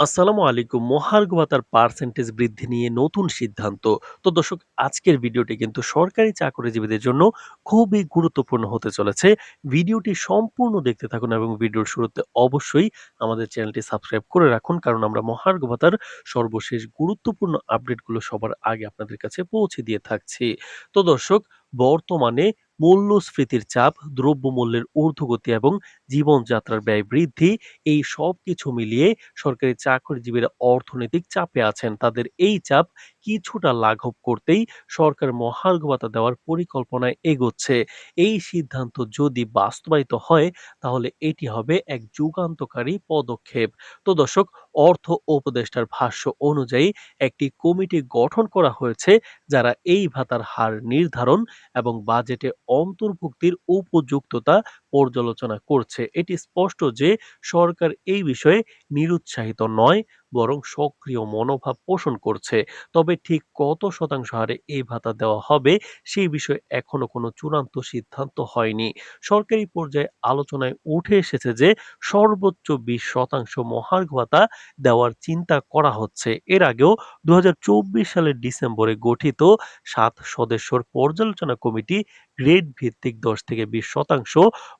আসসালামু আলাইকুম। মহার্ঘ ভাতার পার্সেন্টেজ বৃদ্ধি নিয়ে নতুন সিদ্ধান্ত। তো দর্শক আজকের ভিডিওটি কিন্তু সরকারি চাকরিজীবীদের জন্য খুবই গুরুত্বপূর্ণ হতে চলেছে। ভিডিওটি সম্পূর্ণ দেখতে থাকুন এবং ভিডিওর শুরুতে অবশ্যই আমাদের চ্যানেলটি সাবস্ক্রাইব করে রাখুন। কারণ আমরা মহার্ঘ ভাতার সর্বশেষ গুরুত্বপূর্ণ আপডেটগুলো সবার আগে আপনাদের কাছে পৌঁছে দিয়ে থাকছি। তো দর্শক বর্তমানে মূল্যস্ফীতির চাপ, দ্রব্যমূল্যের ঊর্ধ্বগতি এবং জীবনযাত্রার ব্যয় বৃদ্ধি, এই সব কিছু মিলিয়ে সরকারি চাকরিজীবীরা অর্থনৈতিক চাপে আছেন। তাদের এই চাপ কিছুটা লাঘব করতেই সরকার মহার্ঘ ভাতা দেওয়ার পরিকল্পনায় এগোচ্ছে। এই সিদ্ধান্ত যদি বাস্তবায়িত হয়, তাহলে এটি হবে এক যুগান্তকারী পদক্ষেপ। তো দর্শক, অর্থ উপদেষ্টার ভাষ্য অনুযায়ী একটি কমিটি গঠন করা হয়েছে যারা এই ভাতার হার নির্ধারণ এবং বাজেটে অন্তর্ভুক্তির উপযুক্ততা পর্যালোচনা করছে। এটি স্পষ্ট যে সরকার এই বিষয়ে নিরুৎসাহিত নয় বরং সক্রিয় মনোভাব পোষণ করছে। তবে ঠিক কত শতাংশ হারে এই ভাতা দেওয়া হবে সেই বিষয়ে এখনও কোনো চূড়ান্ত সিদ্ধান্ত হয়নি। সরকারি পর্যায়ে আলোচনায় উঠে এসেছে যে, সর্বোচ্চ ২০ শতাংশ মহার্ঘ ভাতা দেওয়ার চিন্তা করা হচ্ছে। এর আগেও ২০২৪ সালের ডিসেম্বরে গঠিত সাত সদস্যর পর্যালোচনা কমিটি গ্রেড ভিত্তিক ১০ থেকে ২০ শতাংশ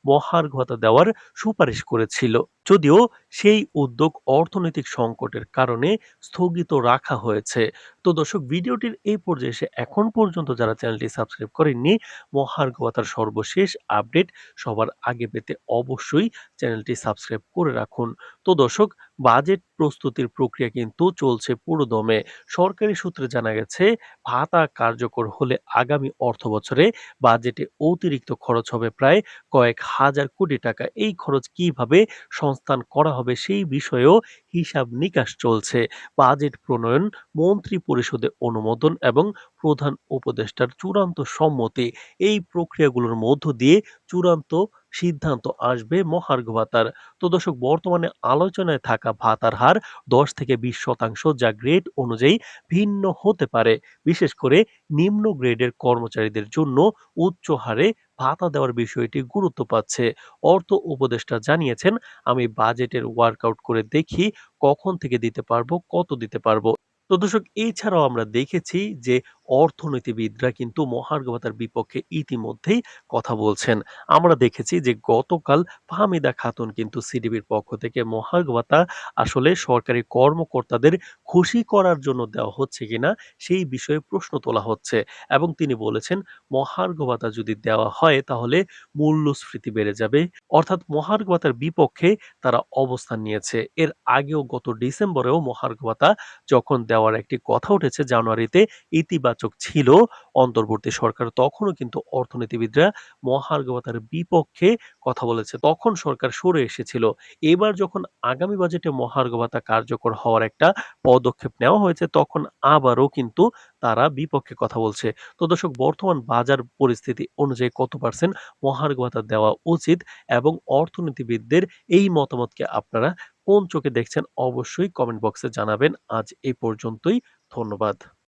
মহার্ঘ ভাতা দেওয়ার সুপারিশ করেছিল। যদিও সেই উদ্যোগ অর্থনৈতিক সংকটের কারণে স্থগিত রাখা হয়েছে। তো দর্শক ভিডিওটির এই পর্যায়ে এসে এখন পর্যন্ত যারা চ্যানেলটি সাবস্ক্রাইব করেননি, মহার্ঘ ভাতার সর্বশেষ আপডেট সবার আগে পেতে অবশ্যই চ্যানেলটি সাবস্ক্রাইব করে রাখুন। তো দর্শক বাজেট প্রস্তুতির প্রক্রিয়া কিন্তু চলছে পুরোদমে। সরকারি সূত্রে জানা গেছে ভাতা কার্যকর হলে আগামী অর্থবছরে বাজেটে অতিরিক্ত খরচ হবে প্রায় কয়েক হাজার কোটি টাকা। এই খরচ কীভাবে সংস্থান করা হবে সেই বিষয়েও হিসাব নিকাশ চলছে। বাজেট প্রণয়ন, মন্ত্রী পরিষদে অনুমোদন এবং প্রধান উপদেষ্টার চূড়ান্ত সম্মতি এই প্রক্রিয়াগুলোর মধ্য দিয়ে চূড়ান্ত সিদ্ধান্ত আসবে মহার্ঘ ভাতার। তো দর্শক বর্তমানে আলোচনায় থাকা ভাতার হার ১০ থেকে ২০ শতাংশ যা গ্রেড অনুযায়ী ভিন্ন হতে পারে। বিশেষ করে নিম্ন গ্রেডের কর্মচারীদের জন্য উচ্চ হারে ভাতা দেওয়ার বিষয়টি গুরুত্ব পাচ্ছে। অর্থ উপদেষ্টা জানিয়েছেন, "আমি বাজেটের ওয়ার্কআউট করে দেখি কখন থেকে দিতে পারব কত দিতে পারব তো দর্শক এছাড়াও আমরা দেখেছি যে অর্থনীতিবিদরা কিন্তু মহার্ঘ ভাতার বিপক্ষে ইতিমধ্যেই কথা বলছেন। আমরা দেখেছি যে গতকাল ফাহমিদা খাতুন কিন্তু সিডিবির পক্ষ থেকে মহার্ঘ ভাতা আসলে সরকারি কর্মকর্তাদের খুশি করার জন্য দেওয়া হচ্ছে কিনা সেই বিষয়ে প্রশ্ন তোলা হচ্ছে এবং তিনি বলেছেন মহার্ঘ ভাতা যদি দেওয়া হয় তাহলে মূল্যস্ফীতি বেড়ে যাবে। অর্থাৎ মহার্ঘ ভাতার বিপক্ষে তারা অবস্থান নিয়েছে। এর আগেও গত ডিসেম্বরেও মহার্ঘ ভাতা যখন দেওয়ার একটি কথা উঠেছে জানুয়ারিতে ইতিবাচক ছিল অন্তর্বর্তী সরকার তখনও কিন্তু অর্থনীতিবিদরা মহার্ঘ ভাতার বিপক্ষে কথা বলেছে। তখন সরকার সরে এসেছিল। এবার যখন আগামী বাজেটে মহার্ঘ ভাতা কার্যকর হওয়ার একটা পদক্ষেপ নেওয়া হয়েছে, তখন আবারও কিন্তু তারা বিপক্ষে কথা বলছে। তো দর্শক, বর্তমান বাজার পরিস্থিতি অনুযায়ী কত পার্সেন্ট মহার্ঘ ভাতা দেওয়া উচিত এবং অর্থনীতিবিদদের এই মতামতকে আপনারা কোন চোখে দেখছেন, অবশ্যই কমেন্ট বক্সে জানাবেন। আজ এই পর্যন্তই। ধন্যবাদ।